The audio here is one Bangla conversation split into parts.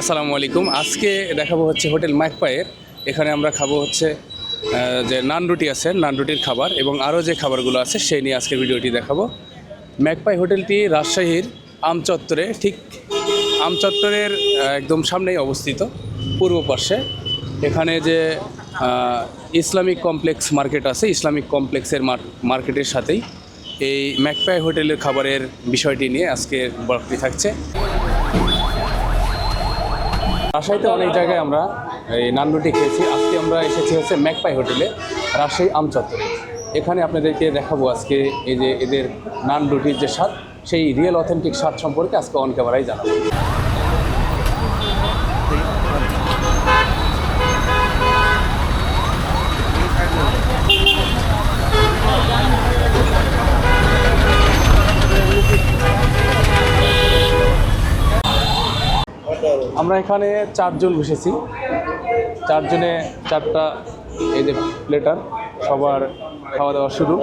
আসসালামু আলাইকুম। আজকে দেখাবো হচ্ছে হোটেল ম্যাকপায়ের। এখানে আমরা খাব হচ্ছে যে নান রুটি আছে, নান রুটির খাবার এবং আরও যে খাবারগুলো আছে সেই নিয়ে আজকের ভিডিওটি দেখাবো। ম্যাকপাই হোটেলটি রাজশাহীর আমচত্বরে, ঠিক আমচত্বরের একদম সামনেই অবস্থিত, পূর্ব পার্শ্বে। এখানে যে ইসলামিক কমপ্লেক্স মার্কেট আছে, ইসলামিক কমপ্লেক্সের মার- মার্কেটের সাথেই এই ম্যাকপাই হোটেলের খাবারের বিষয়টি নিয়ে আজকে ব্লগটি থাকছে। রাজশাহীতে অনেক জায়গায় আমরা এই নানরুটি খেয়েছি। আজকে আমরা এসেছি হচ্ছে ম্যাকপাই হোটেলে, রাজশাহী আমচত্বরে। এখানে আপনাদেরকে দেখাবো আজকে এই যে এদের নানরুটির যে স্বাদ, সেই রিয়েল অথেন্টিক স্বাদ সম্পর্কে আজকে অন ক্যামেরায় জানাব। আমরা এখানে চারজন বসেছি। চারজনে চারটা এই যে প্লেটার সবার খাওয়া দাওয়া শুরু।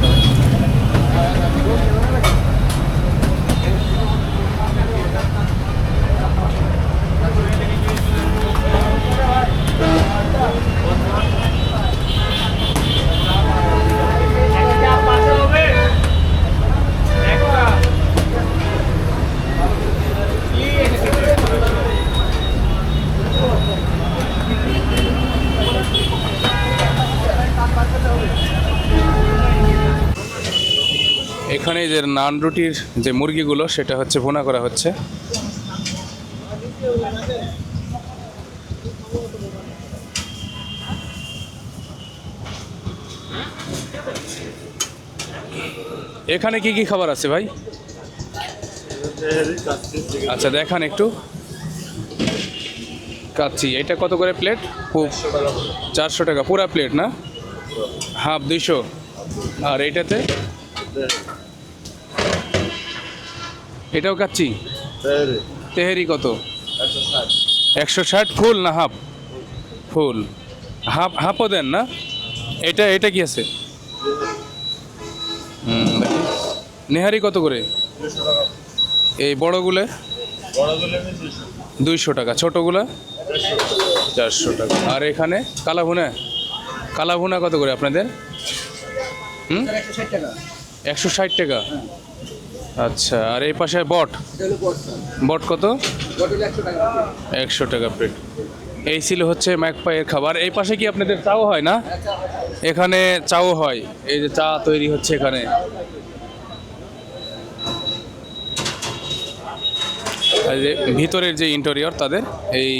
ganda. এখানে যে নান রুটির যে মুরগিগুলো, সেটা হচ্ছে ভুনা করা হচ্ছে। এখানে কি কি খাবার আছে ভাই? আচ্ছা দেখান একটু। কাচ্ছি এটা কত করে প্লেট? খুব চারশো টাকা, পুরা প্লেট না? হাফ দুইশো। আর এইটাতে এটাও কাচ্ছি তেহেরি। কত? একশো ষাট। ফুল না হাফ? ফুল। হাফ হাফও দেন না? এটা এটা কি আছে? নেহারি কত করে? এই বড়গুলো? দুইশো। টাকা। ছোটোগুলা? চারশো টাকা। আর এখানে কালাভুনা? কালাভুনা কত করে আপনাদের? হুম? একশো ষাট টাকা। আচ্ছা আর এই পাশে বট? বট কত? একশো টাকা প্লেট এই ছিল হচ্ছে ম্যাকপাইয়ের খাবার। এই পাশে কি আপনাদের চাও হয় না? এখানে চাও হয়। এই যে চা তৈরি হচ্ছে এখানে। ভিতরের যে ইন্টেরিয়র তাদের এই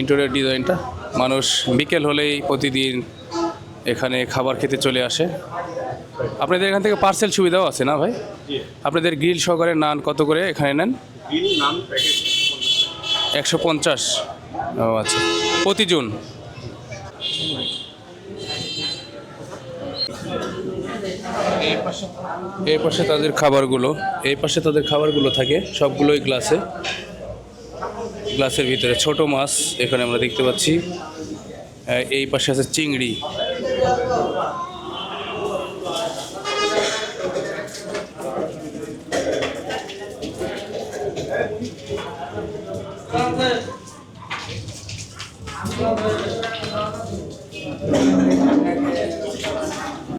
ইন্টেরিয়র ডিজাইনটা মানুষ বিকেল হলেই প্রতিদিন এখানে খাবার খেতে চলে আসে। আপনাদের এখান থেকে পার্সেল সুবিধাও আছে না ভাই? আপনাদের গ্রিল সহকারে নান কত করে এখানে নেন? একশো পঞ্চাশ। ও আচ্ছা। প্রতিজন এই পাশে। তাদের খাবারগুলো এই পাশে তাদের খাবারগুলো থাকে সবগুলোই গ্লাসে গ্লাসের ভিতরে ছোট মাছ এখানে আমরা দেখতে পাচ্ছি। এই পাশে আছে চিংড়ি। Kalktı.